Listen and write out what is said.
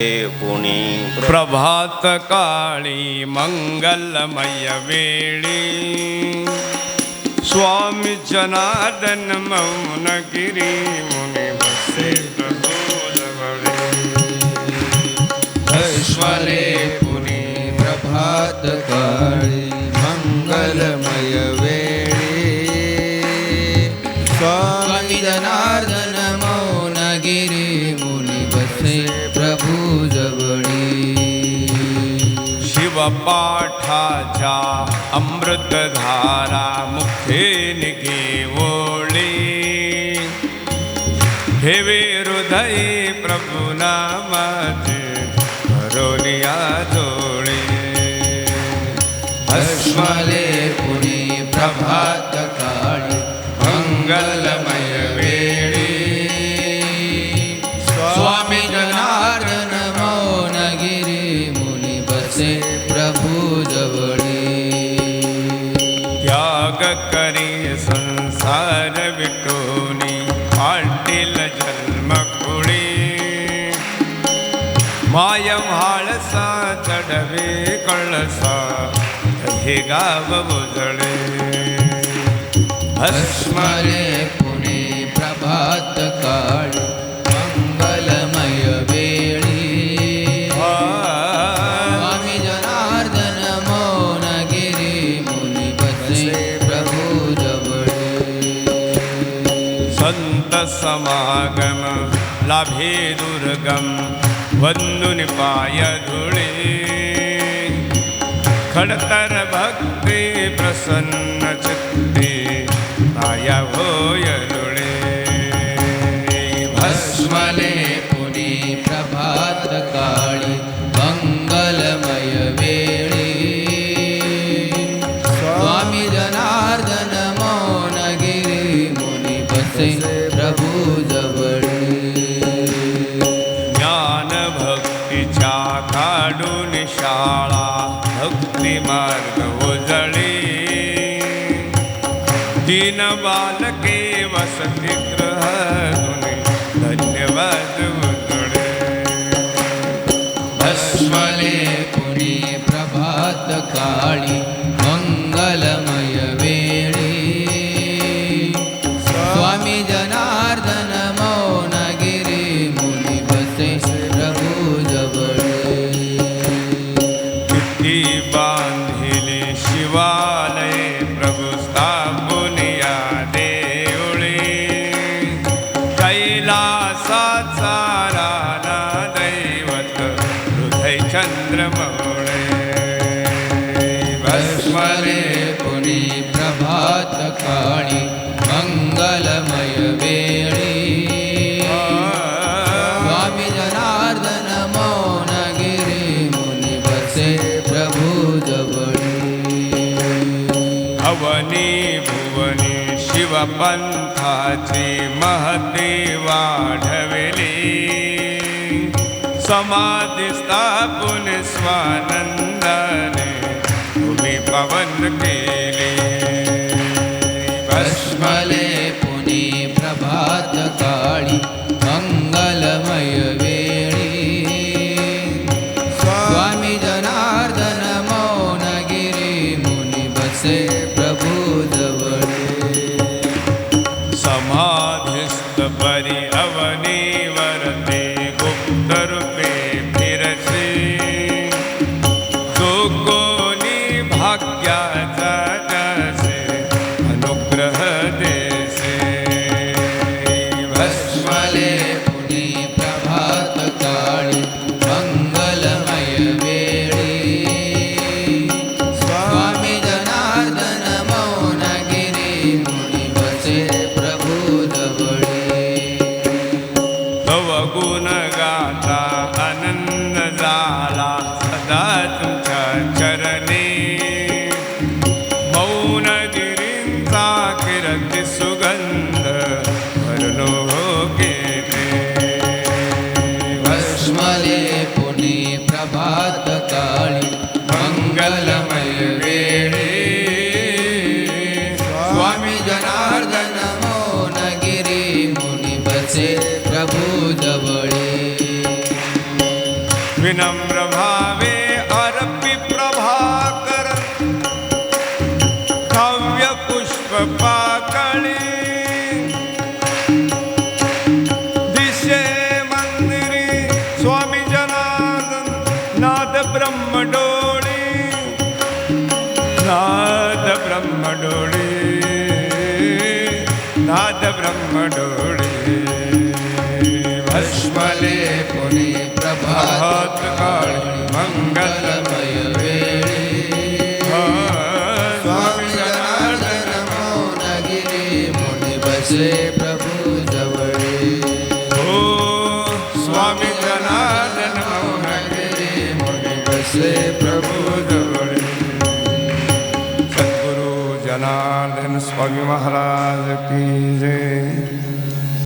पुणी प्रभात काळी मंगलमय वेळी स्वामी जनार्दन मौनगिरी मुनि बसे ऐश्वरे पुणी प्रभात काळी शिवपाठाच्या अमृतधारा मुखे निघेवोळी ठेवे हृदय प्रभू नामाचे भरोनिया जोळे. अस्मले त्याग करी संसार विटोनी पाटील जन्म कुळी माय म्हाळसा चढवे कळसा हे गाव उजळे अस्मले पुणे प्रभात काळी संत समागम लाभे दुर्गम वंदुनि पाय धुळे। खडतर भक्ति प्रसन्न। दीन बालके वसती ग्रह धन्यवाद उजळे भस्मले पुणे प्रभात काळी मंगलमय वेळी स्वामी जनार्दन मौनगिरी मुनी बसे प्रभू जवळी मंगलमय वेळी स्वामी जनार्दन मौनगिरी मुनी बसे प्रभू जवळी अवनी भुवनी शिवपंथाची महती वाढविली। समाधी स्थापून स्वानंदाने पवन केले समाधिस्थ परी अवनीवरते गुप्त रूपे फिरसे। जो कोणी भाग्याचा तव गुण गाता आनंद झाला सदा तुमच्या चरणी। मौनगिरींचा किरती सुगंध विनम्र भावे अर्पि प्रभाकर। काव्य पुष्प पाकळी दिशे मंदिरी, स्वामी जनार्दन, नाद ब्रह्म डोळी नाद ब्रह्म डोळी नाद ब्रह्म डोळी स्वामी महाराज की जय